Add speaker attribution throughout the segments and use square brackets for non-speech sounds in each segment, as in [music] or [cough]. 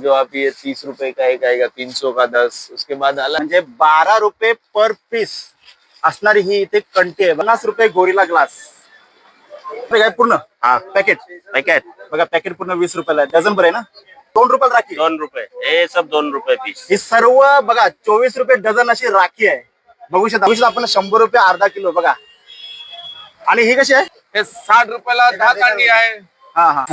Speaker 1: समझो आप ये तीस रुपए का एक आएगा तीन सौ का दस उसके बाद अलग
Speaker 2: म्हणजे बारा रुपये पर पीस असणारी ही इथे कंटी आहे. पन्नास रुपये गोरीला ग्लास. काय पूर्ण? हा पॅकेट
Speaker 1: पैकेट
Speaker 2: बघा पॅकेट पूर्ण वीस रुपयाला आहे. डझन बरं आहे ना? दोन रुपयाला राखी.
Speaker 1: दोन रुपए ये सब दोन रुपए पीस
Speaker 2: ही सर्व बघा चोवीस रुपये डझन अशी राखी आहे. बघू शकता. बघू शकता आपण शंभर रुपये अर्धा किलो बघा. आणि ही कशी आहे?
Speaker 1: हे साठ रुपयाला दहा कांडी आहे.
Speaker 2: हा हा.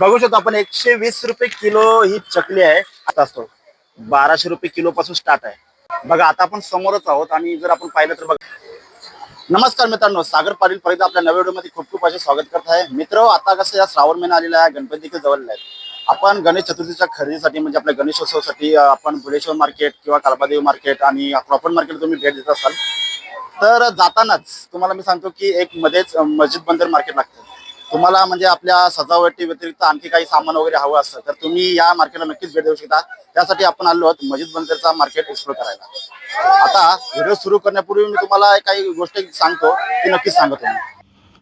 Speaker 2: बघू शकतो आपण एकशे वीस रुपये किलो ही चकली आहे. आता असतो. बाराशे रुपये किलो पासून स्टार्ट आहे. बघा आता आपण समोरच आहोत आणि जर आपण पाहिलं तर बघा. नमस्कार मित्रांनो सागर पाटील परत आपल्या नव्या व्हिडिओमध्ये खूप खूप असे स्वागत करत आहे. मित्र आता कसं या श्रावण महिना आलेला आहे गणपती देखील आहे. आपण गणेश चतुर्थीच्या खरेदीसाठी म्हणजे आपल्या गणेशोत्सवासाठी आपण भुलेश्वर मार्केट किंवा कालबादेवी मार्केट आणि प्रॉपर मार्केट तुम्ही भेट देत असाल. तर जातानाच तुम्हाला मी सांगतो की एक मध्येच मस्जिद बंदर मार्केट लागतं. तुम्हाला म्हणजे आपल्या सजावटी व्यतिरिक्त आणखी काही सामान वगैरे हवं असतं तर तुम्ही या मार्केटला नक्कीच भेट देऊ शकता. त्यासाठी आपण आलो आहोत मस्जिद बंदरचा मार्केट एक्सप्लोर करायला. आता व्हिडिओ सुरू करण्यापूर्वी मी तुम्हाला काही गोष्टी सांगतो ती नक्कीच सांगतो मी.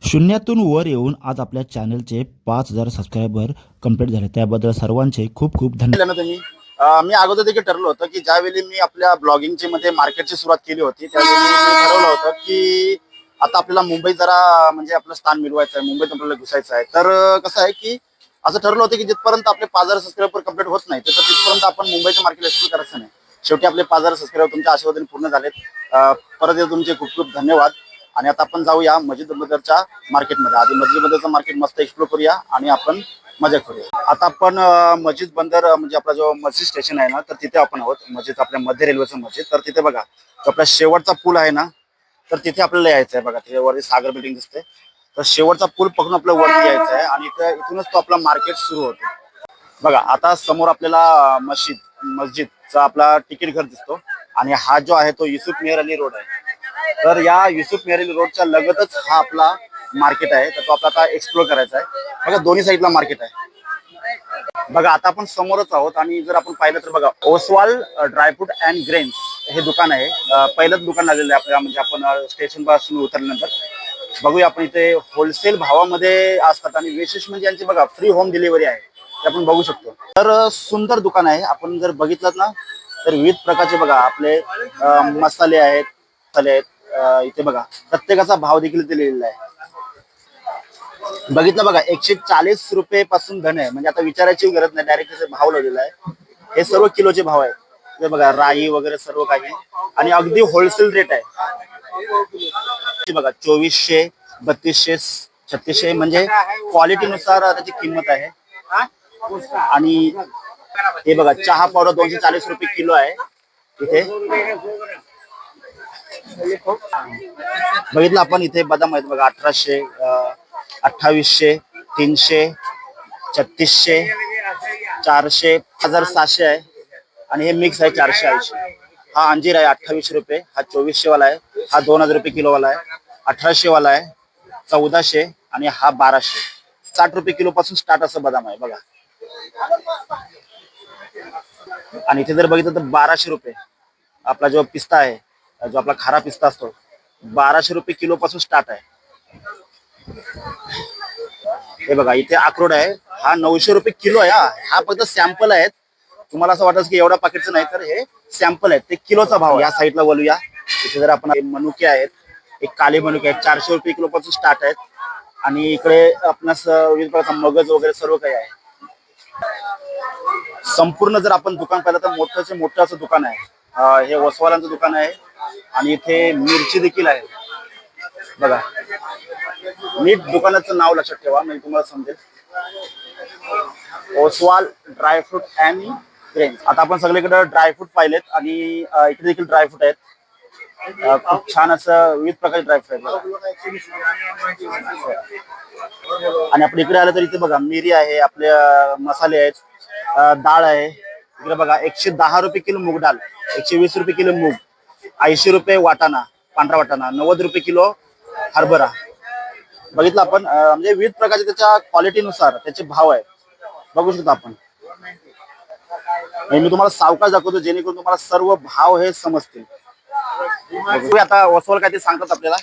Speaker 3: शून्यातून वर येऊन आज आपल्या चॅनलचे पाच हजार सबस्क्रायबर कंप्लीट झाले. त्याबद्दल सर्वांचे खूप खूप धन्यवाद
Speaker 2: तुम्ही? मी अगोदर देखील ठरलं होतं की ज्यावेळी मी आपल्या ब्लॉगिंगची मध्ये मार्केटची सुरुवात केली होती त्यावेळी मी ठरवलं होतं की आता आपल्याला मुंबईत जरा म्हणजे आपलं स्थान मिळवायचं आहे मुंबईत आपल्याला घुसायचं आहे तर कसं आहे की असं ठरलं होतं की जिथपर्यंत आपले पाच हजार सबस्क्रायबर कंप्लीट होत नाही तर तिथपर्यंत आपण मुंबईचं मार्केट एक्सप्लोर करायचं नाही. शेवटी आपले पाच हजार सबस्क्रायबर तुमच्या आशीर्वादाने पूर्ण झालेत. परत एकदा तुमचे खूप खूप धन्यवाद. आणि आता आपण जाऊया मस्जिद बदरच्या मार्केटमध्ये आधी मस्जिद बंदरचं मार्केट मस्त एक्सप्लोर करूया आणि आपण मजा करूया. आता आपण मस्जिद बंदर म्हणजे आपला जो मस्जिद स्टेशन आहे ना तर तिथे आपण आहोत. मस्जिद आपल्या मध्य रेल्वेचं मस्जिद. तर तिथे बघा आपला शेवटचा पूल आहे ना तर तिथे आपल्याला यायचं आहे बघा तिथे वरती सागर बिल्डिंग दिसते तर शेवटचा पूल पकडून आपल्याला वरती यायचं आहे आणि इथं इथूनच तो आपला मार्केट सुरू होतो. बघा आता समोर आपल्याला मशीद मस्जिद मस्जिदचा आपला तिकीट घर दिसतो. आणि हा जो आहे तो युसुफ मेहर अली रोड आहे. तर या युसुफ मेहर अली रोडच्या लगतच हा आपला मार्केट आहे. तर तो आपला आता एक्सप्लोर करायचा आहे. बघा दोन्ही साईडला मार्केट आहे. बघा आता आपण समोरच आहोत आणि जर आपण पाहिलं तर बघा ओसवाल ड्रायफ्रूट अँड ग्रेन्स हे दुकान आहे. पहिलंच दुकान लागलेलं आहे आपल्या म्हणजे आपण स्टेशनपासून उतरल्यानंतर. बघूया आपण इथे होलसेल भावामध्ये असतात आणि विशेष म्हणजे यांची बघा फ्री होम डिलिव्हरी आहे. ते आपण बघू शकतो. तर सुंदर दुकान आहे. आपण जर बघितलं ना तर विविध प्रकारचे बघा आपले मसाले आहेत मसाले आहेत इथे बघा प्रत्येकाचा भाव देखील दिलेला लिहिलेला आहे. बघितलं बघा एकशे चाळीस रुपये पासून धन आहे. म्हणजे आता विचारायची गरज नाही डायरेक्ट त्याचे भाव लावलेला आहे. हे सर्व किलोचे भाव आहेत ते बघा राई वगैरे सर्व काही. आणि अगदी होलसेल रेट आहे. बघा चोवीसशे बत्तीसशे छत्तीसशे म्हणजे क्वालिटीनुसार त्याची किंमत आहे. आणि हे बघा चहा पावडर दोनशे चाळीस रुपये किलो आहे. इथे. बघितलं आपण इथे बदाम आहेत बघा अठराशे अठ्ठावीसशे तीनशे छत्तीसशे चारशे हजार सहाशे आहे. आणि हे मिक्स आहे चारशे ऐंशी. हा अंजीर आहे अठ्ठावीसशे रुपये. हा चोवीसशे वाला आहे. हा दोन हजार रुपये किलो वाला आहे. अठराशे वाला आहे. चौदाशे आणि हा बाराशे. साठ रुपये किलो पासून स्टार्ट असं बदाम आहे. बघा. आणि इथे जर बघितलं तर बाराशे रुपये. आपला जो पिस्ता आहे जो आपला खारा पिस्ता असतो बाराशे रुपये किलो पासून स्टार्ट आहे. हे बघा इथे अक्रोड आहे. हा नऊशे रुपये किलो आहे हा. हा फक्त सॅम्पल आहेत. तुम्हाला असं वाटत की एवढा पाकिटचं नाही तर हे सॅम्पल आहेत. ते किलोचा भाव या साईडला बोलूया इथे जर आपण मनुके आहेत एक काले मनुके आहेत चारशे रुपये किलो पासून स्टार्ट आहेत. आणि इकडे आपणास विविध प्रकारचा मगज वगैरे सर्व काही आहे. संपूर्ण जर आपण दुकान पाहिलं तर मोठंचे मोठं असं दुकान आहे. हे वसवालांचं दुकान आहे. आणि इथे मिरची देखील आहे. बघा. नीट दुकानाचं नाव लक्षात ठेवा म्हणजे तुम्हाला समजेल. ओसवाल ड्रायफ्रूट अँड ग्रेन आता आपण सगळीकडे ड्रायफ्रूट पाहिलेत आणि इकडे देखील ड्रायफ्रूट आहेत. खूप छान असं विविध प्रकारचे ड्रायफ्रूट आहेत आणि आपण इकडे आलं तर इथे बघा मिरी आहे आपले मसाले आहेत डाळ आहे. इकडे बघा एकशे दहा रुपये किलो मूग डाळ एकशे वीस रुपये किलो मूग ऐंशी रुपये वाटाणा पांढरा वाटाणा नव्वद रुपये किलो हरभरा. बघितलं आपण म्हणजे विविध प्रकारचे त्याच्या क्वालिटीनुसार त्याचे भाव आहे बघू शकतो आपण. आणि मी तुम्हाला सावकाश दाखवतो जेणेकरून तुम्हाला सर्व भाव हे समजतील. आता वसवल काय ते सांगतात आपल्याला.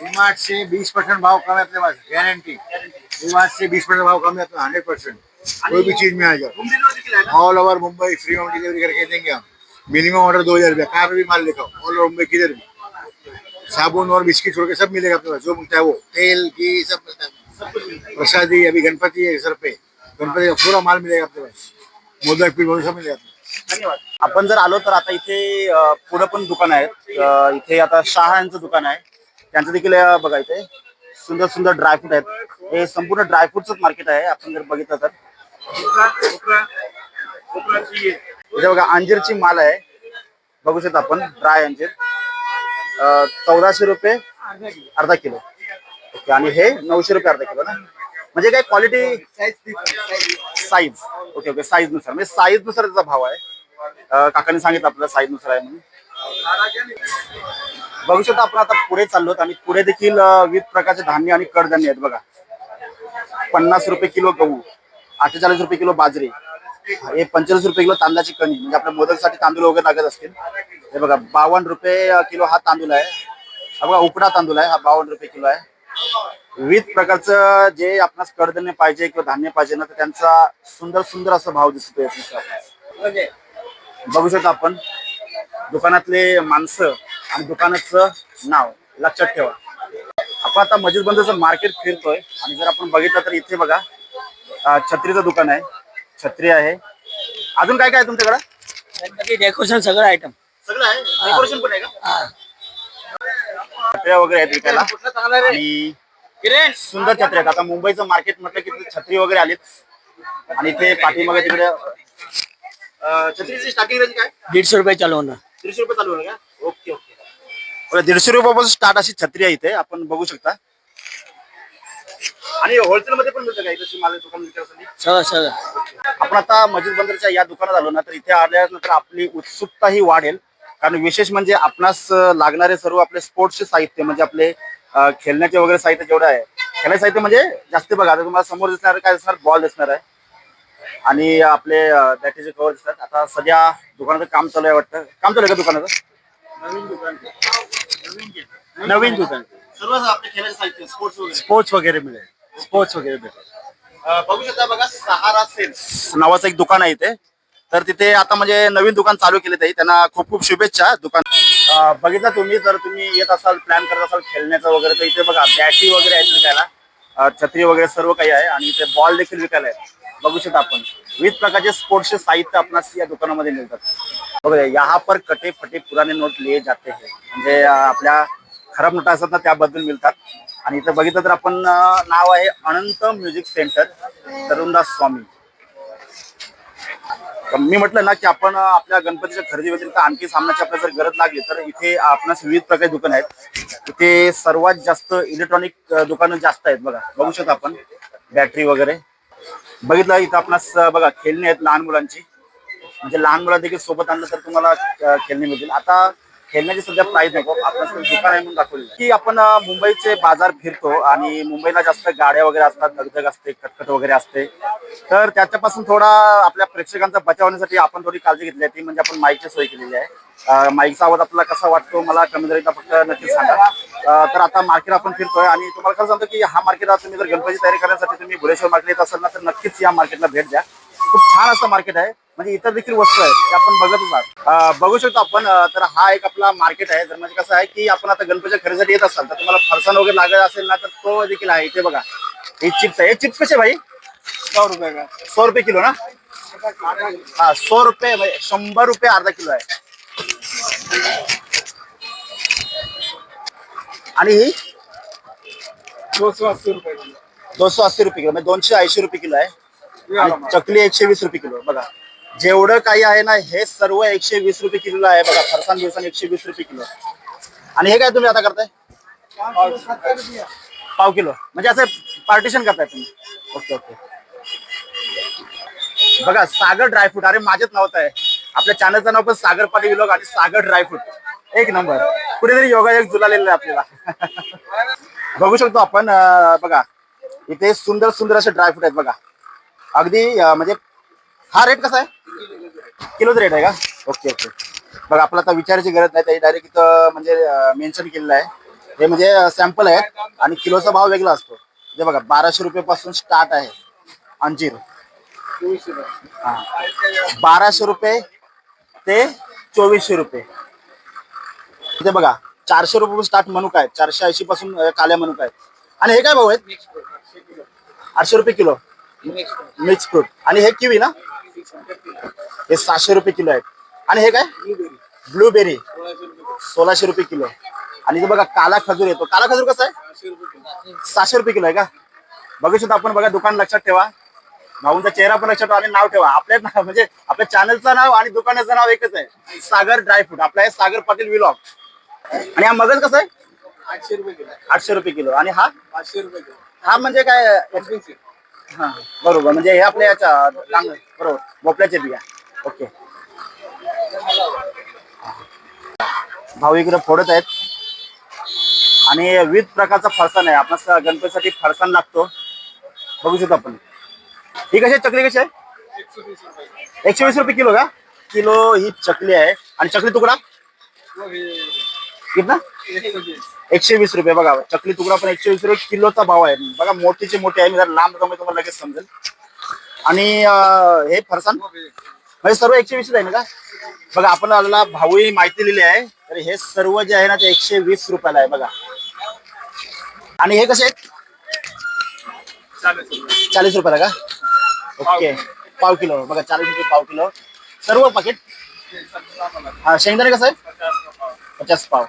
Speaker 4: डीमार्ट से बीस पर्सेंट भाव कम है अपने पास गारंटी डीमार्ट से बीस पर्सेंट भाव कम है अपने हंड्रेड परसेंट कोई भी चीज में आ जाओ.
Speaker 2: आहे
Speaker 4: all over Mumbai free home delivery करके देंगे हम. मिनिमम ऑर्डर दो हजार रुपया कहाँ पे भी माल लिखाओ ऑल ओवर मुंबई किधर भी. साबुन और बिस्किट छोड़ के सब मिलेगा अपने पास जो मिलता है वो। तेल घी सब मिलता है। प्रसादी अभी गणपति है सर पे। गणपति का पूरा माल मिलेगा अपने पास। मोदक पीठ सब मिलेगा।
Speaker 2: धन्यवाद। आपण जर आलो तर आता इथे पुढं पण दुकान आहेत. इथे आता शहा यांचं दुकान आहे. त्यांचं देखील बघा इथे. सुंदर सुंदर ड्रायफ्रूट आहेत. हे संपूर्ण ड्रायफ्रूटच मार्केट आहे आपण जर बघितलं तर. इथे बघा अंजीरची माल आहे. बघू शकता आपण ड्राय अंजीर. चौदाशे रुपये अर्धा किलो. ओके आणि हे नऊशे रुपये अर्धा किलो ना? म्हणजे काय क्वालिटी साईज ओके ओके साईजनुसार. म्हणजे साईजनुसार त्याचा भाव आहे. काकाने काकांनी सांगितलं आपल्याला साईजनुसार आहे म्हणून. बघू शकता आपण आता पुढे चाललोत आणि पुढे देखील विविध प्रकारचे धान्य आणि कडधान्य आहेत बघा. पन्नास रुपये किलो गहू अठ्ठेचाळीस रुपये किलो बाजरी हे पंचेचाळीस रुपये किलो तांदळाची कणी म्हणजे आपल्या मोदकसाठी तांदूळ वगैरे लागत असतील. हे बघा बावन्न रुपये किलो हा तांदूळ आहे. हा बघा उकडा तांदूळ आहे हा बावन्न रुपये किलो आहे. विविध प्रकारचं जे आपणास कडधान्य पाहिजे किंवा धान्य पाहिजे ना तर त्यांचा सुंदर सुंदर असा भाव दिसतो याच्यानुसार आपणास. बघू शकता आपण दुकानातले माणसं आणि दुकानाचं नाव लक्षात ठेवा. आपण आता मस्जिद बंदचं मार्केट फिरतोय आणि जर आपण बघितलं तर इथे बघा छत्रीचं दुकान आहे. छत्री आहे. अजून काय काय आहे तुमच्याकडे?
Speaker 5: डेकोरेशन सगळं आयटम
Speaker 2: सगळं आहे. डेकोरेशन पण आहे का? छत्र्या वगैरे आहेत विकायला. आणि सुंदर छत्र्या आहेत. आता मुंबईचं मार्केट म्हटलं की तिथे छत्री वगैरे आलीच आणि ते पाठीमागे तिकडे अं, छत्रीची स्टार्टिंग रेंज काय?
Speaker 5: दीडशे रुपये चालू होणार.
Speaker 2: दीडशे रुपये चालू आहे का? Okay okay. बरं, दीडशे रुपयापासून स्टार्ट अशी छत्री आहे इथे. आपण बघू शकता. आणि होलसेल मध्ये पण मिळतं का इथे? मला दुकान विकण्यासाठी
Speaker 5: सगळं सगळं.
Speaker 2: आपण आता मस्जिद बंदरच्या या दुकानात आलो ना तर इथे आल्यानंतर आपली उत्सुकता ही वाढेल. कारण विशेष म्हणजे आपणास लागणारे सर्व आपले स्पोर्ट्सचे साहित्य म्हणजे आपले खेळण्याचे वगैरे साहित्य जेवढं आहे खेळण्याचे साहित्य म्हणजे जास्त बघा. आता तुम्हाला समोर दिसणार काय दिसणार? बॉल दिसणार आहे. आणि आपले बॅटरीचे कव्हर दिसतात. आता सध्या दुकानाचं काम चालू आहे वाटतं. काम चालू आहे का दुकानाचं?
Speaker 5: नवीन दुकान.
Speaker 2: नवीन दुकान. सर्व आपले खेळण्याचे साहित्य स्पोर्ट्स वगैरे.
Speaker 5: स्पोर्ट्स वगैरे मिळेल. स्पोर्ट्स वगैरे भेटेल.
Speaker 2: बघू शकता बघा सहारा सेल्स नावाचं एक दुकान आहे इथे. तर तिथे आता म्हणजे नवीन दुकान चालू केले ते त्यांना खूप खूप शुभेच्छा. दुकान बघितलं तुम्ही जर तुम्ही येत असाल प्लॅन करत असाल खेळण्याचं वगैरे तर इथे बघा बॅटरी वगैरे आहेत विकायला. छत्री वगैरे सर्व काही आहे आणि इथे बॉल देखील विकायला आहे बघू शकता आपण. विविध प्रकारचे स्पोर्ट्सचे साहित्य आपणास या दुकानामध्ये मिळतात. बघा यहाँ पर कटे फटे पुराने नोट लिए जाते हे. म्हणजे आपल्या खराब नोटा असतात ना त्याबद्दल मिळतात. आणि इथं बघितलं तर आपण नाव आहे अनंत म्युझिक सेंटर तरुणदास स्वामी. तर मी म्हटलं ना की आपण आपल्या गणपतीच्या खरेदी व्यतिरिक्त आणखी सामन्याची आपल्याला जर गरज लागली तर इथे आपणास विविध प्रकारचे दुकान आहेत. इथे सर्वात जास्त इलेक्ट्रॉनिक दुकानं जास्त आहेत बघा. बघू शकता आपण. बॅटरी वगैरे. बघितलं इथं आपणास बघा खेळणी आहेत लहान मुलांची. म्हणजे लहान मुलं देखील सोबत आणलं तर तुम्हाला खेळणी मिळतील. आता खेळण्याची सध्या प्राईज नको. आपण दुकान आहे म्हणून दाखवलेलं की आपण मुंबईचे बाजार फिरतो आणि मुंबईला जास्त गाड्या वगैरे असतात धगधग असते कटकट वगैरे असते. तर त्याच्यापासून थोडा आपल्या प्रेक्षकांचा बचाव होण्यासाठी आपण थोडी काळजी घेतली आहे. ती म्हणजे आपण माईकची सोय केलेली आहे. माईकचा आवाज आपला कसा वाटतो मला कमी एकदा फक्त नक्कीच सांगा. तर आता मार्केट आपण फिरतोय आणि तुम्हाला खरं सांगतो की हा मार्केट तुम्ही जर गणपती तयारी करण्यासाठी तुम्ही भुलेश्वर मार्केट येत असाल ना तर नक्कीच या मार्केटला भेट द्या. खूप छान असं मार्केट आहे. म्हणजे इतर देखील वस्तू आहेत ते आपण बघतच आहात. बघू शकतो आपण तर हा एक आपला मार्केट आहे. तर म्हणजे कसं आहे की आपण आता गणपतीच्या खरेदीसाठी येत असाल तर तुम्हाला फरसाण वगैरे लागत असेल ना तर तो देखील आहे. इथे बघा. हे चिप्स आहे. हे चिप्स कसे भाई?
Speaker 5: सौ रुपये का?
Speaker 2: सौ रुपये किलो ना? हा सौ रुपये म्हणजे शंभर रुपये अर्धा किलो आहे. आणि ही?
Speaker 5: दो सौ अस्सी रुपये
Speaker 2: दोनशे अस्सी रुपये किलो. म्हणजे दोनशे ऐंशी रुपये किलो आहे. चकली एकशे वीस रुपये किलो. बघा. जेवढं काही आहे ना हे सर्व एकशे वीस रुपये किलो आहे बघा. फरसान दिवसान एकशे वीस रुपये किलो. आणि हे काय तुम्ही आता करताय? पाव किलो. म्हणजे असं पार्टिशन करताय तुम्ही. Okay okay. बघा सागर ड्रायफ्रूट अरे माझ्याच नावात आहे. आपल्या चॅनलचं नाव पण सागर पाटील विलॉग आणि सागर ड्रायफ्रूट एक नंबर. कुठेतरी योगा एक जुलालेला आहे आपल्याला. बघू शकतो आपण बघा. इथे सुंदर सुंदर असे ड्रायफ्रूट आहेत बघा. अगदी म्हणजे हा रेट कसा आहे? किलोच रेट आहे का? ओके ओके बघा आपल्याला आता विचारायची गरज नाही. त्याची डायरेक्ट इथं म्हणजे मेन्शन केलेलं आहे. हे म्हणजे सॅम्पल आहेत आणि किलोचा भाव वेगळा असतो. म्हणजे बघा बाराशे रुपये पासून स्टार्ट आहे अंजीर. हा. बाराशे रुपये ते चोवीसशे रुपये. इथे बघा चारशे रुपये स्टार्ट मनुका आहेत. चारशे ऐंशी पासून काल्या मनुका आहेत. आणि हे काय भाऊ आहेत?
Speaker 5: मिक्स फ्रूट आठशे
Speaker 2: रुपये किलो.
Speaker 5: मिक्स फ्रूट
Speaker 2: आणि हे किवी ना? हे सातशे रुपये किलो आहेत. आणि हे काय?
Speaker 5: ब्लूबेरी. सोळाशे रुपये
Speaker 2: किलो. आणि इथे बघा काला खजूर येतो. काला खजूर कसा आहे?
Speaker 5: सहाशे रुपये किलो
Speaker 2: आहे का? बघू शकतो आपण बघा दुकान लक्षात ठेवा. भाऊंचा चेहरा पण लक्षात ठेवा आणि नाव ठेवा. आपल्या नाव म्हणजे आपल्या चॅनलचं नाव आणि दुकानाचं नाव एकच आहे. सागर ड्रायफ्रूट आपला आहे सागर पाटील विलॉग आणि हा मगज कसा आहे?
Speaker 5: आठशे रुपये किलो.
Speaker 2: आठशे रुपये किलो. आणि हा?
Speaker 5: पाचशे रुपये किलो
Speaker 2: हा म्हणजे काय? हा बरोबर. म्हणजे हे आपल्या याच्या लांग बरोबर. भोपळ्याचे बिया. ओके. भाऊ इकडे फोडत आहेत. आणि विविध प्रकारचा फरसाण आहे. आपण गणपतीसाठी फरसाण लागतो. बघू शकतो आपण. ही कशी आहे? चकली कशी आहे?
Speaker 5: एकशे वीस रुपये
Speaker 2: किलो का? किलो ही चकली आहे. आणि चकली तुकडा? कितना?
Speaker 5: एकशे वीस
Speaker 2: रुपये. बघा चकली तुकडा पण एकशे वीस रुपये. किलोचा भाव आहे. बघा मोठीचे मोठी आहे. मी जर लांब कमी तुम्हाला लगेच समजेल. आणि हे फरसाण?
Speaker 5: हे
Speaker 2: म्हणजे सर्व एकशे वीस आहे ना का? बघा आपल्याला भाऊही माहिती लिहिली आहे. तर हे सर्व जे आहे ना ते एकशे वीस रुपयाला आहे. बघा. आणि हे कसे आहेत?
Speaker 5: चाळीस
Speaker 2: रुपयाला का? ओके. पाव किलो. बघा चाळीस रुपये पाव किलो. सर्व पाकिट
Speaker 5: हा
Speaker 2: शेंगदाणे कसं आहे
Speaker 5: पचास
Speaker 2: पाव.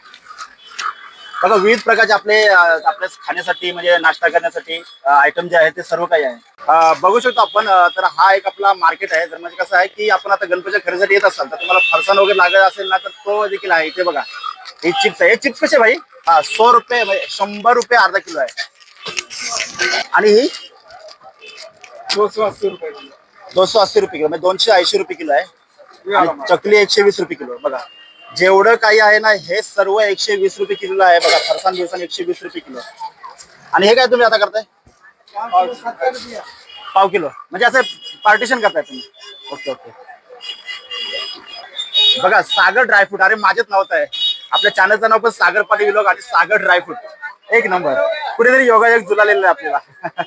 Speaker 2: बघा विविध प्रकारचे आपले आपल्या खाण्यासाठी म्हणजे नाश्ता करण्यासाठी आयटम जे आहे ते सर्व काही आहे. बघू शकतो आपण तर हा एक आपला मार्केट आहे. तर म्हणजे कसं आहे की आपण आता गणपतीच्या खरेदीसाठी येत असाल तर तुम्हाला फरसाण वगैरे लागत असेल ना तर तो देखील आहे इथे बघा. हे चिप्स आहे. हे चिप्स कसे भाई? हा सौ रुपये म्हणजे शंभर रुपये अर्धा किलो आहे. आणि ही?
Speaker 5: दो सौ अस्सी रुपये किलो.
Speaker 2: दोनशे अस्सी रुपये किलो म्हणजे दोनशे ऐंशी रुपये किलो आहे. आणि चकली एकशे वीस रुपये किलो बघा. जेवढं काही आहे ना हे सर्व एकशे वीस रुपये किलो आहे बघा. फरसान दिवसान एकशे वीस रुपये किलो. आणि हे काय तुम्ही आता करताय? पाव किलो. म्हणजे असं पार्टिशन करताय तुम्ही. Okay okay. बघा सागर ड्रायफ्रूट अरे माझ्याच नावत आहे. आपल्या चॅनलचं नाव पण सागर पाटील विलोक आणि सागर ड्रायफ्रूट एक नंबर. कुठेतरी योगायोग जुलालेला आहे आपल्याला.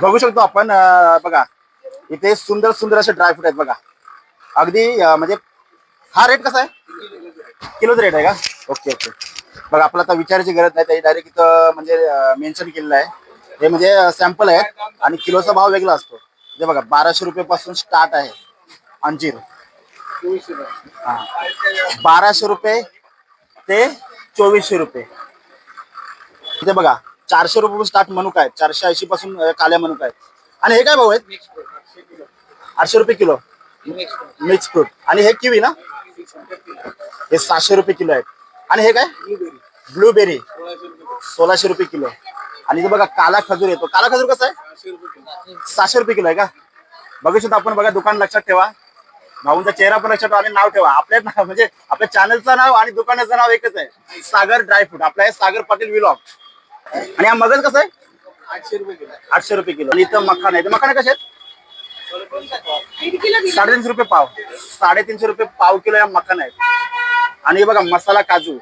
Speaker 2: बघू शकतो आपण बघा. इथे सुंदर सुंदर असे ड्रायफ्रूट आहेत बघा. अगदी म्हणजे हा रेट कसा आहे? किलोचा रेट आहे का? ओके ओके बघा आपल्याला आता विचारायची गरज नाही. त्याची डायरेक्ट इथं म्हणजे मेन्शन केलेलं आहे. हे म्हणजे सॅम्पल आहे आणि किलोचा भाव वेगळा असतो. हे बघा बाराशे रुपये पासून स्टार्ट आहे. अंजीर. हा. बाराशे रुपये ते चोवीसशे रुपये. इथे बघा चारशे रुपये स्टार्ट मनुका आहेत. चारशे ऐंशी पासून काल्या मनुका आहेत. आणि हे काय भाऊ आहेत?
Speaker 5: मिक्स फ्रूट आठशे
Speaker 2: रुपये किलो.
Speaker 5: मिक्स फ्रूट
Speaker 2: आणि हे किवी ना? हे सहाशे रुपये किलो आहेत. आणि हे काय?
Speaker 5: ब्लूबेरी. सोळाशे रुपये
Speaker 2: किलो आणि बघा काला खजूर येतो काला खजूर कसा आहे?
Speaker 5: सहाशे रुपये किलो
Speaker 2: आहे का? बघू शकतो आपण बघा दुकान लक्षात ठेवा. भाऊंचा चेहरा पण लक्षात ठेवा आणि नाव ठेवा. आपल्या म्हणजे आपल्या चॅनलचं नाव आणि दुकानाचं नाव एकच आहे. सागर ड्रायफ्रूट आपला आहे सागर पाटील विलॉग आणि हा मगज कसं आहे?
Speaker 5: आठशे रुपये किलो
Speaker 2: आठशे रुपये किलो आणि इथं मखाना आहे. मखाना कसे आहेत? साडेतीनशे रुपये पाव. साडेतीनशे रुपये पाव किलो या मखन आहेत. आणि हे बघा मसाला काजू.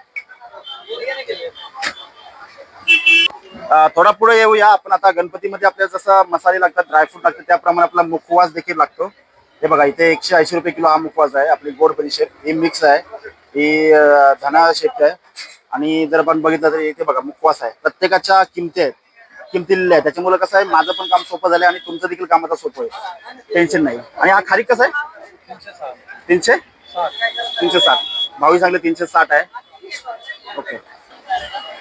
Speaker 2: थोडा पुढे येऊया आपण आता. गणपतीमध्ये आपल्याला जसं मसाले लागतात ड्रायफ्रूट लागतात त्याप्रमाणे आपला मुखवास देखील लागतो. हे बघा इथे एकशे ऐंशी रुपये किलो हा मुखवास आहे. आपली गोड बडी शेप. ही मिक्स आहे. ही धना शेप आहे. आणि जर आपण बघितलं तर इथे बघा मुखवास आहे. प्रत्येकाच्या किमती आहेत. किमती आहे. आहेत त्याच्यामुळे कसं आहे माझं पण काम सोपं झालं आणि तुमचं देखील काम आता सोपं आहे. टेन्शन नाही. आणि हा खारीक कसा आहे? तीनशे तीनशे साठ. भावी सांगले तीनशे साठ आहे. ओके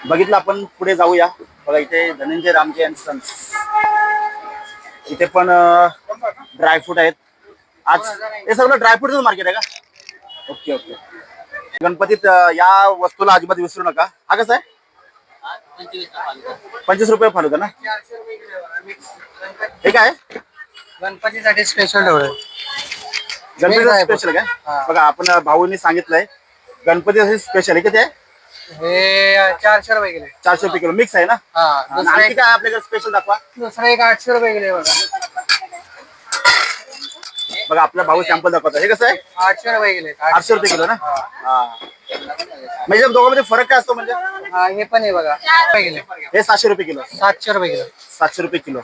Speaker 2: बघितलं आपण पुढे जाऊया. बघा इथे धनंजय रामजी अँड सन्स इथे पण ड्रायफ्रूट आहेत. आज हे सगळं ड्रायफ्रूटचं मार्केट आहे का? ओके ओके गणपतीत या वस्तूला अजिबात विसरू नका. हा कसा आहे? पंचवीस रुपये फालुदा. ना? हे काय? आहे?
Speaker 5: गणपतीसाठी स्पेशल ठेवलं
Speaker 2: स्पेशल काय
Speaker 5: हा.
Speaker 2: बघा आपण भाऊंनी सांगितलंय गणपती स्पेशल आहे किती आहे
Speaker 5: हे चारशे रुपये गेले
Speaker 2: चारशे रुपये किलो मिक्स आहे ना?
Speaker 5: हा
Speaker 2: आणि
Speaker 5: दुसरं
Speaker 2: आणखी काय आपल्याकडे स्पेशल दाखवा.
Speaker 5: दुसरं एक आठशे रुपये गेले बघा.
Speaker 2: बघा आपला भाऊ सॅम्पल दाखवतो हे कसं आहे?
Speaker 5: आठशे रुपये गेले
Speaker 2: आठशे. रुपये किलो ना? हा. म्हणजे दोघांमध्ये फरक काय असतो म्हणजे?
Speaker 5: हा हे पण आहे बघा. रुपये
Speaker 2: हे सातशे रुपये किलो.
Speaker 5: सातशे रुपये किलो.
Speaker 2: सातशे रुपये किलो.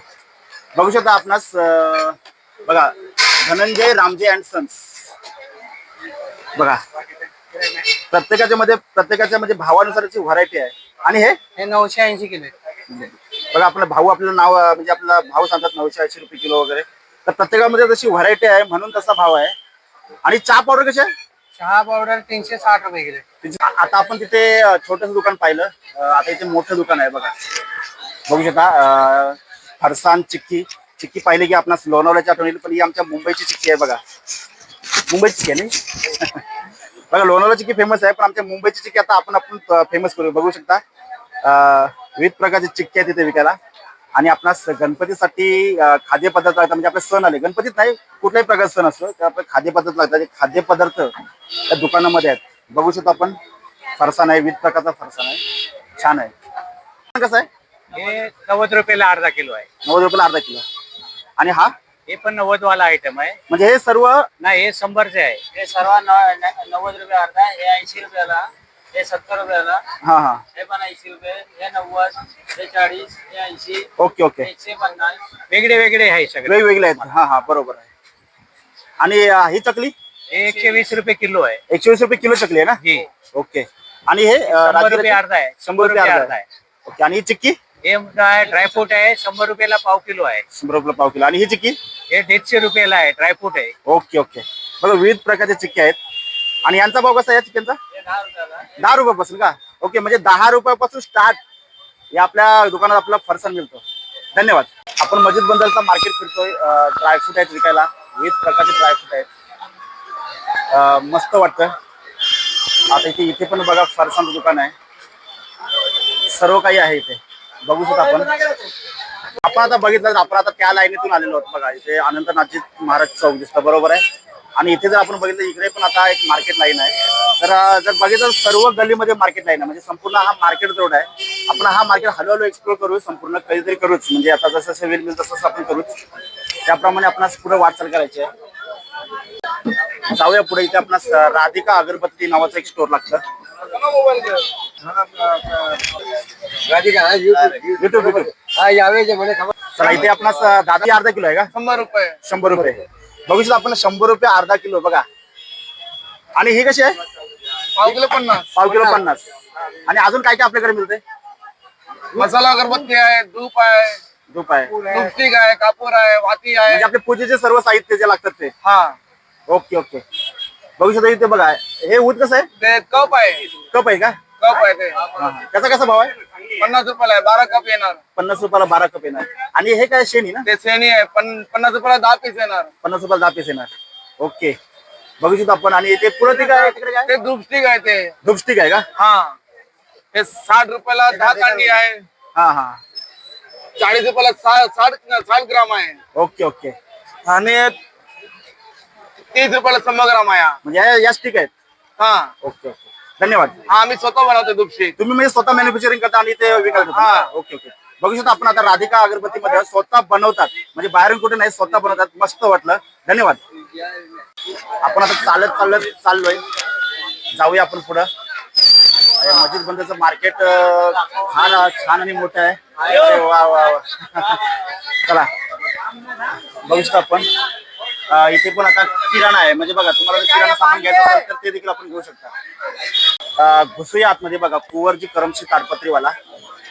Speaker 2: बघू शकता आपणास अं, बघा धनंजय रामजे अँड सन्स बघा. प्रत्येकाच्या मध्ये प्रत्येकाच्या म्हणजे भावानुसारची व्हरायटी आहे. आणि हे?
Speaker 5: हे नऊशे ऐंशी किलो आहे.
Speaker 2: बघा आपला भाऊ आपलं नाव अं, म्हणजे आपला भाव सांगतात नऊशे ऐंशी रुपये किलो वगैरे. तर प्रत्येकामध्ये जशी व्हरायटी आहे म्हणून तसा भाव आहे. आणि चहा पावडर कशी आहे?
Speaker 5: चहा पावडर तीनशे साठ रुपये किलो आहे.
Speaker 2: आता आपण तिथे छोटस दुकान पाहिलं. आता इथे मोठं दुकान आहे बघा. बघू शकता फरसान चिक्की. चिक्की पाहिली की आपण लोणावळ्याच्या आठवण येईल पण ही आमच्या मुंबईची चिक्की आहे बघा. मुंबईची चिक्की आहे नाही [laughs] बघा लोणावळा चिक्की फेमस आहे पण आमच्या मुंबईची चिक्की आता आपण आपण फेमस करू बघू शकता विविध प्रकारची चिक्की आहे तिथे विकायला. आणि आपणास गणपतीसाठी खाद्यपदार्थ लागतात. म्हणजे आपले सण आले. गणपतीत नाही कुठल्याही प्रकारचा सण असतो तर आपले खाद्यपदार्थ लागतात. खाद्यपदार्थ त्या दुकानामध्ये आहेत. बघू शकतो आपण. फरसाण आहे विविध प्रकारचा फरसाण आहे छान आहे. कसं आहे?
Speaker 6: हे नव्वद रुपयाला अर्धा किलो आहे.
Speaker 2: नव्वद रुपयाला अर्धा किलो. आणि हा?
Speaker 6: हे पण नव्वद वाला आयटम आहे.
Speaker 2: म्हणजे हे सर्व
Speaker 6: नाही हे शंभरचे आहे.
Speaker 1: हे सर्व नव्वद रुपये अर्धा हे ऐंशी रुपयाला हे सत्तर रुपयाला
Speaker 2: हा हा.
Speaker 1: हे पण ऐंशी रुपये हे नव्वद हे चाळीस हे ऐंशी
Speaker 2: ओके ओके.
Speaker 1: एकशे पन्नास.
Speaker 6: वेगळे वेगळे आहे सगळे.
Speaker 2: वेगवेगळे आहेत. हा हा बरोबर आहे. आणि अं, ही चकली?
Speaker 6: हे एकशे वीस रुपये किलो आहे.
Speaker 2: एकशे वीस रुपये किलो चकली आहे ना?
Speaker 6: जी.
Speaker 2: ओके. आणि हे अं,
Speaker 6: शंभर रुपये
Speaker 2: राजगिराची-
Speaker 6: अर्धा आहे.
Speaker 2: शंभर रुपये अर्धा आहे. ओके आणि ही चिक्की?
Speaker 6: हे ड्रायफ्रूट आहे. शंभर रुपयाला पाव किलो आहे.
Speaker 2: शंभर रुपये पाव किलो. आणि ही चिक्की?
Speaker 6: हे दीडशे रुपयाला आहे. ड्रायफ्रूट आहे.
Speaker 2: Okay okay. बघा विविध प्रकारचे चिक्की आहेत. आणि यांचा भाव कसा आहे या चिकनचा
Speaker 1: दहा
Speaker 2: रुपयापासून का? ओके म्हणजे दहा रुपयापासून स्टार्ट या आपल्या दुकानात आपला फरसाण मिळतो. धन्यवाद. आपण मस्जिद बंदरचा मार्केट फिरतोय. ड्रायफ्रूट आहेत विकायला. विविध प्रकारचे ड्रायफ्रूट आहेत. मस्त वाटतं आता इथे इथे पण बघा फरसाणचं दुकान आहे. सर्व काही आहे इथे. बघू शकतो आपण. आपण आता बघितलं तर आपण आता त्या लाईनीतून आलेलो आहोत बघा. इथे अनंतनाथजी महाराज चौक दिसतं बरोबर आहे? आणि इथे जर आपण बघितलं इकडे पण आता एक मार्केट लाईन आहे. तर जर बघितलं तर सर्व गल्लीमध्ये मार्केट लाईन आहे. म्हणजे संपूर्ण हा मार्केट रोड आहे. आपण हा मार्केट हळूहळू एक्सप्लोर करू संपूर्ण कधीतरी करूच. म्हणजे आता जसं जसं वेळ मिळेल तसं आपण करूच. त्याप्रमाणे आपण पुढे वाटचाल करायची आहे. जाऊया पुढे इथे आपणास अं, राधिका अगरबत्ती नावाचं एक स्टोर लागतं. युट्यूब युट्यूब
Speaker 5: हा
Speaker 2: चला इथे आपणास अं, दादा अर्धा किलो आहे का?
Speaker 5: शंभर रुपये.
Speaker 2: शंभर रुपये. बघू शकतो आपण शंभर रुपये अर्धा किलो बघा. आणि ही कशी आहे?
Speaker 5: पाव किलो पन्नास.
Speaker 2: पाव किलो पन्नास. आणि अजून काय काय आपल्याकडे मिळते
Speaker 5: मसाला अगरबत्ती आहे धूप आहे.
Speaker 2: धूप आहे. म्हणजे
Speaker 5: आहे कापूर आहे वाती आहे.
Speaker 2: आपले पूजेचे सर्व साहित्य जे लागतात ते.
Speaker 5: हा.
Speaker 2: Okay okay. बघू शकतो इथे बघा हे ऊद कसं आहे?
Speaker 5: ते कप आहे.
Speaker 2: कप आहे का?
Speaker 5: कप आहे ते.
Speaker 2: हा, हा. त्याचा कसा भाव आहे?
Speaker 5: पन्नास रुपयाला आहे बारा कप येणार.
Speaker 2: पन्नास रुपयाला बारा कप येणार. आणि हे काय शेणी ना?
Speaker 5: ते श्रेणी आहे पण पन्नास रुपयाला दहा पीस येणार.
Speaker 2: पन्नास रुपयाला दहा पीस येणार. ओके. बघू शकतो आपण. आणि ते पुढे ते काय तिकडे काय?
Speaker 5: ते धूपस्टिक आहे ते.
Speaker 2: धूपस्टिक आहे का?
Speaker 5: हा. ते साठ रुपयाला दहा कांडी आहे.
Speaker 2: हा हा.
Speaker 5: चाळीस रुपयाला साठ साठ ग्राम आहे.
Speaker 2: Okay okay.
Speaker 5: आणि तीस रुपयाला शंभर ग्राम आहे हा.
Speaker 2: म्हणजे या- या स्टिक आहेत.
Speaker 5: हा.
Speaker 2: Okay okay. धन्यवाद.
Speaker 5: हा आम्ही स्वतः बनवतो धूपस्टिक
Speaker 2: तुम्ही म्हणजे स्वतः मॅन्युफॅक्चरिंग करता आणि ते विकायला?
Speaker 5: हा.
Speaker 2: Okay okay. बघू शकता आपण आता राधिका अगरबत्तीमध्ये स्वतः बनवतात. म्हणजे बाहेरून कुठे नाही स्वतः बनवतात. मस्त वाटलं. धन्यवाद. आपण आता चालत चालत चाललोय. जाऊया आपण पुढं. अरे, मस्जिद बंदरचं मार्केट फार छान आणि मोठं आहे. अरे वा वा वा. [laughs] चला. बघू शकतो आपण. अं, इथे पण आता किराणा आहे. म्हणजे बघा तुम्हाला जर किराणा सामान घ्यायचं असेल तर ते देखील आपण घेऊ शकता. अं, घुसूया आतमध्ये बघा. कुवरजी करमशी ताडपत्रीवाला.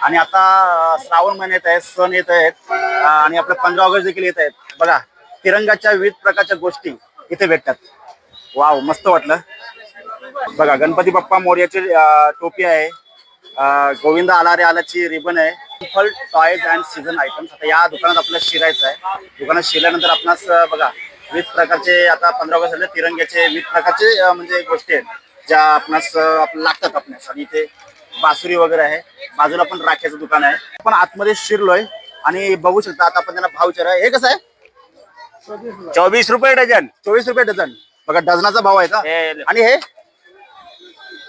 Speaker 2: आणि आता अं, श्रावण महिन्यात येत सण येत आहेत. अं, आणि आपले पंधरा ऑगस्ट देखील येत आहेत. बघा तिरंगाच्या विविध प्रकारच्या गोष्टी इथे भेटतात. वाव मस्त वाटलं. बघा गणपती बाप्पा मोर्याची अं, टोपी आहे. अं, गोविंद आलारे आलाची रिबन आहे. फल टॉयज अँड सीझन आयटम्स. आता या दुकानात आपल्याला शिरायचं आहे. दुकानात शिरल्यानंतर आपणास अं, बघा विविध प्रकारचे आता पंधरा ऑगस्ट झाले तिरंग्याचे विविध प्रकारचे अं, म्हणजे गोष्टी आहेत ज्या आपणास अं, आपल्याला लागतात आपणास. आणि इथे बासुरी वगैरे आहे बाजूला पण राख्याचं दुकान आहे. आपण आतमध्ये शिरलोय आणि बघू शकता आता आपण त्यांना भाव विचारा हे कसं आहे?
Speaker 6: चौबीस रुपये डझन.
Speaker 2: चोवीस रुपये डझन. बघा डझनाचा भाव आहे का?
Speaker 6: हे-
Speaker 2: आणि हे?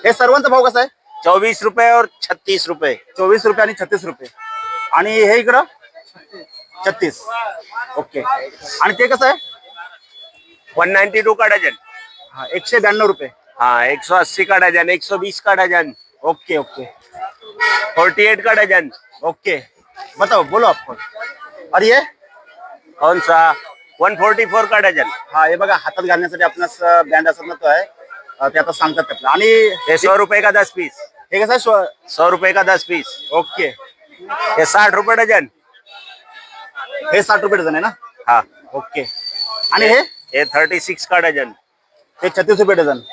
Speaker 2: हे सर्वांचा भाव कसा आहे?
Speaker 6: चौबीस रुपये और छत्तीस रुपये.
Speaker 2: चोवीस रुपये आणि छत्तीस रुपये. आणि हे इकडं? छत्तीस. ओके. आणि ते कसं आहे?
Speaker 6: वन नाइन्टी टू का डजन
Speaker 2: हा एकशे ब्याण्णव रुपये.
Speaker 6: हाँ एक सौ अस्सी का डजन एक सौ बीस का dozen
Speaker 2: okay okay.
Speaker 6: Forty eight का डजन
Speaker 2: ओके. बताओ बोलो आपको और ये?
Speaker 6: कौन सा? वन फोर्टी फोर का डजन
Speaker 2: हा हे बघा हातात घालण्यासाठी आपणास बँड असत ना तो आहे. अं, ते आता सांगतात आपलं आणि
Speaker 6: ये सौ रुपए का दस पीस
Speaker 2: हे कसं स्व-
Speaker 6: सौ? रुपए का दस पीस
Speaker 2: ओके.
Speaker 6: ये साठ रुपए डजन
Speaker 2: हे साठ रुपये डझन आहे ना?
Speaker 6: हाँ.
Speaker 2: ओके. आणि हे?
Speaker 6: ये थर्टी सिक्स का डजन
Speaker 2: हे छत्तीस रुपये डझन.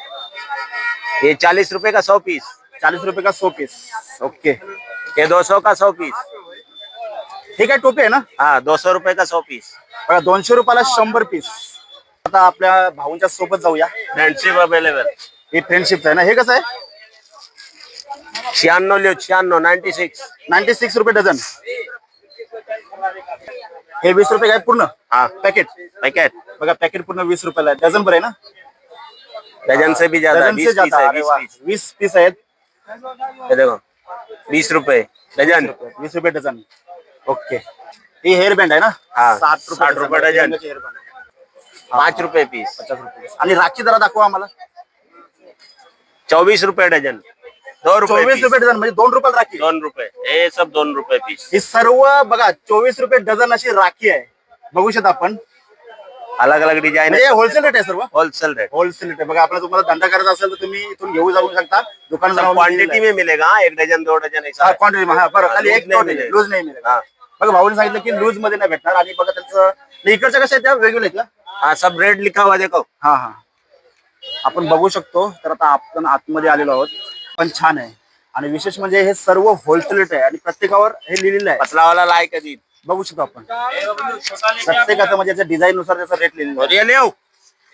Speaker 6: ये चालीस रुपए का सौ पीस?
Speaker 2: चालीस रुपये का सौ पीस. ओके.
Speaker 6: ये दो सौ का सौ पीस?
Speaker 2: हे काय टोपी आहे ना?
Speaker 6: हाँ दो सौ रुपए का सौ पीस.
Speaker 2: बघा दोनशे रुपयाला शंभर पीस. आता आपल्या भाऊंच्या सोबत जाऊया.
Speaker 6: फ्रेंडशिप अवेलेबल
Speaker 2: ही फ्रेंडशिप आहे ना? हे कसं आहे?
Speaker 6: छियानवे लियो छियानवे नाइन्टी सिक्स
Speaker 2: नाईन्टी सिक्स रुपये डझन. हे वीस रुपये काय पूर्ण?
Speaker 6: हाँ.
Speaker 2: पॅकेट
Speaker 6: पैकेट
Speaker 2: बघा पॅकेट पूर्ण वीस रुपयाला आहे. डझन बरं आहे ना?
Speaker 6: डजन से भी ज़्यादा
Speaker 2: डझन से
Speaker 6: बीस पीस
Speaker 2: ज़्यादा
Speaker 6: है
Speaker 2: अरे
Speaker 6: बीस
Speaker 2: वा.
Speaker 6: पीस
Speaker 2: वीस पीस आहेत.
Speaker 6: ये देखो बीस रुपए डजन
Speaker 2: वीस रुपये डझन ओके ही हेअर बँड आहे ना?
Speaker 6: हा,
Speaker 2: साठ
Speaker 6: रुपये डझन.
Speaker 2: हेअर बँड
Speaker 6: पाँच रुपए पीस
Speaker 2: पचास रुपये. आणि राखी जरा दाखवा आम्हाला.
Speaker 6: चौबीस रुपए डजन दो रुपए
Speaker 2: चोवीस रुपये डझन म्हणजे दोन रुपयाला राखी।
Speaker 6: दोन रुपए ये सब दोन रुपए पीस।
Speaker 2: ही सर्व बघा चोवीस रुपये डझन अशी राखी आहे. बघू शकता आपण.
Speaker 6: अलग अलग डिज़ाइन है
Speaker 2: होलसेल रेट आहे सर्व?
Speaker 6: होलसेल रेट
Speaker 2: होलसेल रेट आहे. बघा आपल्याला तुम्हाला धंदा करायचा असेल तर तुम्ही इथून घेऊ जाऊ शकता. दुकान
Speaker 6: क्वांटिटी में मिलेगा हाँ, एक डजन दो डजन ऐसा
Speaker 2: क्वांटिटी हा बरं. खाली एक. लूज नाही मिळेल
Speaker 6: हा.
Speaker 2: बघा भाऊने सांगितलं की लूज मध्ये नाही भेटणार. आणि बघा त्यांचं इकडच्या कशा त्या? वेगवेगळ्या आहेत का
Speaker 6: हाँ सब रेट लिखा हुआ देखो.
Speaker 2: हा हा. आपण बघू शकतो. तर आता आपण आतमध्ये आलेलो आहोत. पण छान आहे. आणि विशेष म्हणजे हे सर्व होलसेल रेट आहे आणि प्रत्येकावर हे लिहिलेलं आहे.
Speaker 6: पतला वाला लाई का दी
Speaker 2: बघू शकतो. आपण प्रत्येकाचं म्हणजे त्याच्या डिझाईन नुसार त्याचा रेट लिहिलेला
Speaker 6: और ये ले आओ.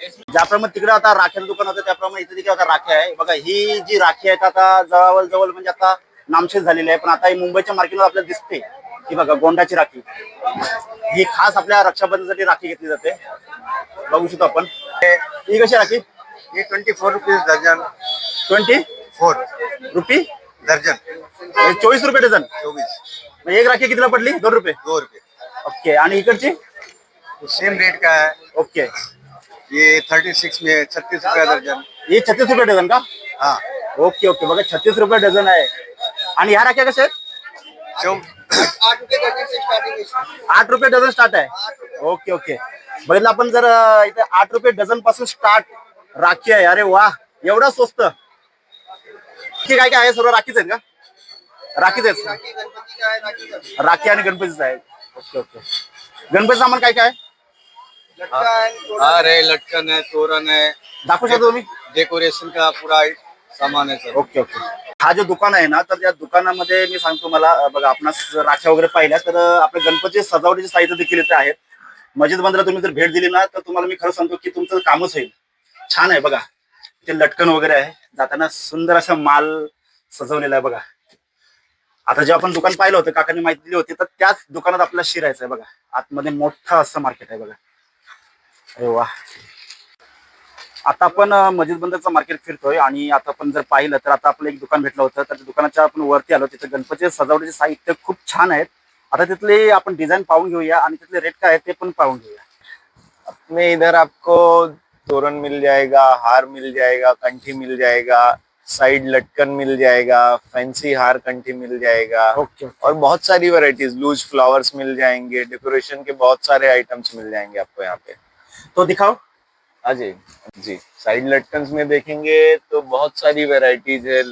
Speaker 2: आहे ज्याप्रमाणे तिकडे आता राख्याचं दुकान होतं त्याप्रमाणे इथे देखील आता राख्या आहे. बघा ही जी राखी आहे आता जवळ जवळ म्हणजे आता नामशेष झालेली आहे. पण आता ही मुंबईच्या मार्केटमध्ये आपल्याला दिसते. की बघा गोंडाची राखी. ही खास आपल्या रक्षाबंधनसाठी राखी घेतली जाते. बघू शकतो आपण. ही कशी राखी?
Speaker 4: ये ट्वेंटी फोर रुपीज दर्जन
Speaker 2: ट्वेंटी
Speaker 4: फोर.
Speaker 2: रुपी?
Speaker 4: दर्जन.
Speaker 2: चोवीस रुपये डझन.
Speaker 4: चौबीस
Speaker 2: म्हणजे एक राखी कितीला पडली? दोन रुपये.
Speaker 4: दो रुपये.
Speaker 2: ओके आणि इकडची?
Speaker 4: सेम रेट का है
Speaker 2: ओके.
Speaker 4: ये थर्टी सिक्स में छत्तीस रुपया दर्जन.
Speaker 2: ही छत्तीस रुपये डझन का?
Speaker 4: हाँ.
Speaker 2: Okay okay. बघा छत्तीस रुपये डझन आहे. आणि ह्या राख्या कशा आहेत?
Speaker 4: चौ आठ रुपये
Speaker 2: आठ डझन स्टार्ट आहे. Okay okay. बघितलं आपण जर अं, इथे आठ रुपये डझनपासून स्टार्ट राखी आहे. अरे वा एवढा स्वस्त. की काय काय आहे? सर्व राखीच आहेत का? राखीच आहेत. राखी आणि गणपतीच आहे ओके ओके. गणपती सामान काय काय आहे?
Speaker 7: हार है लटकन है तोरण है
Speaker 2: दाखवू शकता तुम्ही?
Speaker 7: डेकोरेशन का पूरा सामान है सर.
Speaker 2: Okay okay. हा जो दुकान आहे ना तर त्या दुकानामध्ये मी सांगतो मला अं, बघा आपणास राख्या वगैरे पाहिल्या तर अं, आपल्या गणपती सजावटीचे साहित्य देखील इथे आहेत. मस्जिद बंदला तुम्ही जर भेट दिली ना तर तुम्हाला मी खरं सांगतो की तुमचं कामच होईल. छान आहे बघा. ते लटकन वगैरे आहे. जाताना सुंदर असा माल सजवलेला आहे बघा. आता जे आपण दुकान पाहिलं होतं काकांनी माहिती दिली होती तर त्याच दुकानात आपल्याला शिरायचं आहे बघा. आतमध्ये मोठं असं मार्केट आहे बघा. अरे वा आता आपण अं, मस्जिद बंदरचं मार्केट फिरतोय आणि आता आपण जर पाहिलं तर आता आपलं एक दुकान भेटलं होतं तर त्या दुकानाच्या आपण वरती आलो तिथे गणपतीचे सजावटीचे साहित्य खूप छान आहेत. आता तिथले आपण डिझाईन पाहून घेऊया आणि तिथले रेट काय आहेत ते पण पाहून घेऊया.
Speaker 7: में इधर आपको तोरण मिल जाएगा हार मिल जाएगा कंठी मिल जाएगा साइड लटकन मिल जाएगा फैंसी हार कंठी मिल जाएगा।
Speaker 2: ओके
Speaker 7: और बहुत सारी वैरायटीज लूज फ्लावर्स मिल जाएँगे डेकोरेशन के बहुत सारे आइटम्स मिल जाएँगे आपको यहाँ पे।
Speaker 2: तो दिखाओ।
Speaker 7: हाँ जी जी। साइड लटकन में देखेंगे तो बहुत सारी वेराइटीज है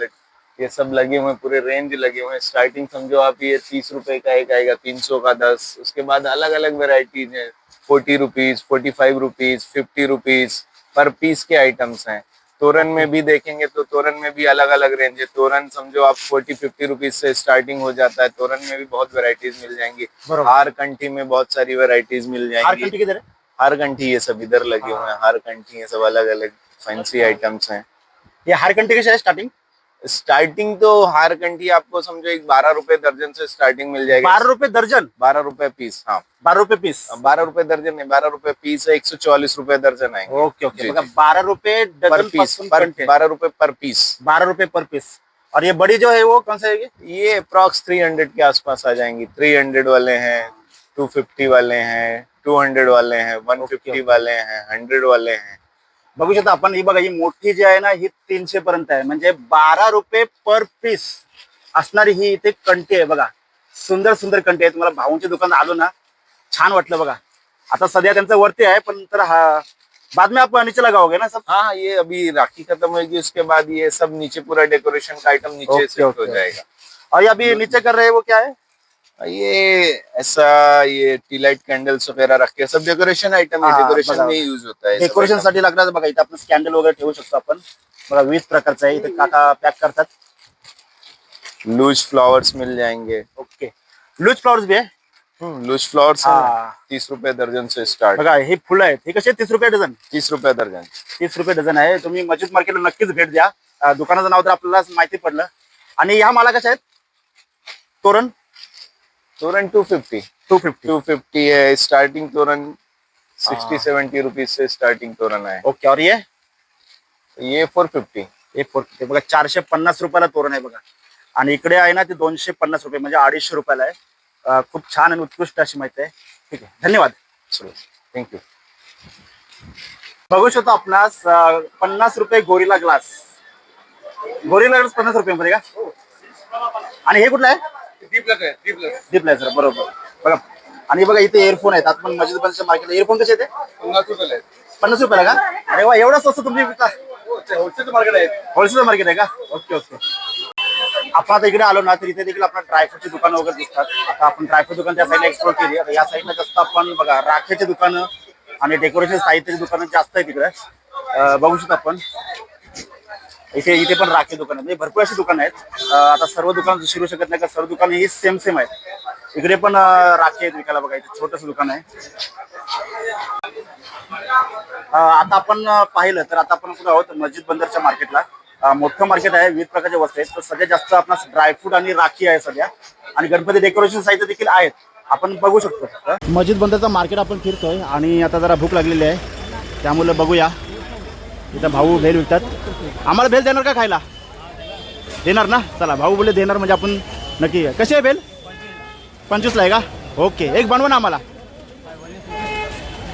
Speaker 7: ये सब लगे हुए पूरे रेंज लगे हुए स्टार्टिंग समझो आप ये तीस रुपए का एक आएगा तीन सौ का दस। उसके बाद अलग अलग वेराइटीज है। Forty rupees forty five rupees fifty rupees per piece के आइटम्स हैं। तोरण में भी देखेंगे तो तोरण में भी अलग अलग रेंज है। तोरण समझो आप फोर्टी फिफ्टी रुपीज़ से स्टार्टिंग हो जाता है। तोरण में भी बहुत वेराइटीज मिल जाएँगी। हार कंठी में बहुत सारी वेराइटीज मिल जाएँगी।
Speaker 2: है?
Speaker 7: हार कंठी ये सब इधर लगे हुए हैं। हार कंठी ये सब अलग अलग फैंसी आइटम्स हैं।
Speaker 2: ये हार कशी आहे स्टार्टिंग
Speaker 7: स्टार्टिंग तो हार कंठी आपको समझो एक बारह रुपए दर्जन से स्टार्टिंग मिल जाएगी।
Speaker 2: बारह रुपये दर्जन?
Speaker 7: बारह रुपए पीस हाँ।
Speaker 2: बारह रुपए पीस?
Speaker 7: बारह रुपए दर्जन है बारह रुपए पीस है एक सौ चौलीस रुपए दर्जन आएँगे।
Speaker 2: ओके ओके
Speaker 7: जी,
Speaker 2: बघा
Speaker 7: जी। पर पीस. बारह रुपए पर पीस।
Speaker 2: बारह रुपये पर पीस। और ये बड़ी जो है वो कौन सा है? ये?
Speaker 7: अप्रॉक्स थ्री हंड्रेड के आसपास आ जाएँगी। थ्री हंड्रेड वाले हैं टू फिफ्टी वाले हैं टू हंड्रेड वाले हैं वन फिफ्टी वाले हैं हंड्रेड वाले हैं।
Speaker 2: बघू शकता आपण ही बघा ही मोठी जी आहे ना ही तीनशे पर्यंत आहे. म्हणजे बारा रुपये पर पीस असणारी ही इथे कंटी आहे बघा. सुंदर सुंदर कंटी आहे. तुम्हाला भाऊंच्या दुकानात आलो ना छान वाटलं बघा. आता सध्या त्यांचं वरती आहे पण तर हा बाद में आप नीचे लगाओगे ना सब
Speaker 7: हाँ ये अभी राखी खत्म होगी उसके बाद ये सब नीचे पूरा डेकोरेशन का आइटम नीचे
Speaker 2: ओके,
Speaker 7: हो
Speaker 2: ओके।
Speaker 7: जाएगा.
Speaker 2: और ये अभी नीचे कर रहे हैं वो क्या है?
Speaker 7: ये ऐसा ये टी लाइट कैंडल्स वगैरह रख के सब डेकोरेशन आइटम है
Speaker 2: हाँ,
Speaker 7: डेकोरेशन
Speaker 2: बघा.
Speaker 7: में यूज होता है
Speaker 2: डेकोरेशनसाठी लागणार बघा इथे आपण स्कॅन्डल वगैरे ठेवू शकतो आपण. बघा विविध प्रकारचं आहे इथे काका पॅक करतात.
Speaker 7: लूज फ्लावर्स मिल जाएंगे.
Speaker 2: ओके लूज फ्लॉवर्स भी आहे?
Speaker 7: लूज फ्लावर्स
Speaker 2: हाँ.
Speaker 7: तीस रुपए दर्जन से स्टार्ट
Speaker 2: बघा हे फुलं आहेत. हे कसे तीस रुपये डझन.
Speaker 7: तीस रुपए दर्जन.
Speaker 2: तीस रुपये डझन आहे. तुम्ही मस्जिद मार्केटला नक्कीच भेट द्या. अं, दुकानाचं नाव तर आपल्याला माहिती पडलं. आणि ह्या माला कशा आहेत? तोरण?
Speaker 7: तोरण two fifty
Speaker 2: two fifty
Speaker 7: two fifty है स्टार्टिंग तोरण सिक्सटी सेवेंटी रुपीज से स्टार्टिंग तोरण है
Speaker 2: ओके और ये?
Speaker 7: ये फोर फिफ्टी
Speaker 2: हे फोर ते बघा चारशे पन्नास रुपयाला तोरण आहे बघा. आणि इकडे आहे ना ते दोनशे पन्नास रुपये म्हणजे अडीचशे रुपयाला आहे. अं, खूप छान आणि उत्कृष्ट अशी माहिती आहे. ठीक आहे. धन्यवाद.
Speaker 7: चलो. थैंक यू
Speaker 2: बघू शकतो आपणास पन्नास रुपये गोरीला ग्लास. गोरीला ग्लास पन्नास रुपये मध्ये का? आणि हे कुठलं आहे? डीप लेझर बरोबर. बघा आणि बघा इथे इयरफोन आहेत. आपण मस्जिद बंदच्या मार्केटला इयरफोन कसे येते पन्नास रुपयाला का? अरे वा एवढा स्वस्त तुम्ही विकता. होलसेल मार्केट आहे होलसेल मार्केट आहे का? Okay okay. आपण आता इकडे आलो ना तर इथे देखील आपल्याला ड्रायफ्रूटची दुकानं वगैरे दिसतात. आता आपण ड्रायफ्रूट दुकान त्या साईडला एक्सप्लोर केली. आता या साईडला जास्त आपण बघा राखेचे दुकानं आणि डेकोरेशन साहित्याची दुकानं जास्त आहे तिकडे बघू शकतो आपण. इथे इथे पण राखी दुकान आहेत. म्हणजे भरपूर अशी दुकानं आहेत. आता सर्व दुकान शिरू शकत नाही का सर्व दुकान ही सेम सेम आहेत. इकडे पण राखी आहेत विकायला बघा इथे छोटस दुकान आहे. आता आपण पाहिलं तर आता आपण कुठे आहोत मस्जिद बंदरच्या मार्केटला. मोठं मार्केट आहे विविध प्रकारच्या वस्तू आहेत. तर सध्या जास्त आपण ड्रायफ्रूट आणि राखी आहे सध्या. आणि गणपती डेकोरेशन साहित्य देखील आहेत. आपण बघू शकतो. मस्जिद बंदरचं मार्केट आपण फिरतोय आणि आता जरा भूक लागलेली आहे. त्यामुळे बघूया. इथं भाऊ भेल विकतात. आम्हाला भेल देणार का खायला? देणार ना? चला भाऊ बोले देणार म्हणजे आपण नक्की कशी आहे भेल? पंचवीसला आहे का? ओके एक बनवा ना आम्हाला.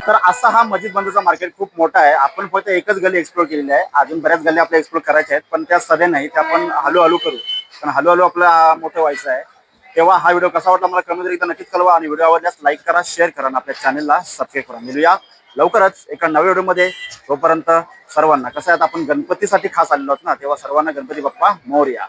Speaker 2: तर असा हा मस्जिद बंदचा मार्केट खूप मोठा आहे. आपण फक्त एकच गली एक्सप्लोर केलेली आहे. अजून बऱ्याच गल्ल्या आपल्या एक्सप्लोर करायच्या आहेत पण त्या सध्या नाही. त्या आपण हळूहळू करू. पण हळूहळू आपला मोठं व्हायचं आहे. तेव्हा हा व्हिडिओ कसा वाटला मला कमेंट एकदा नक्कीच कळवा आणि व्हिडिओ आवडल्यास लाईक करा शेअर करा आणि आपल्या चॅनलला सबस्क्राईब करा. मिळूया लवकरच एका नव्या व्हिडिओमध्ये तोपर्यंत सर्वांना. कसं आहे आता आपण गणपतीसाठी खास आलेलो आहोत ना तेव्हा सर्वांना गणपती बाप्पा मोरया.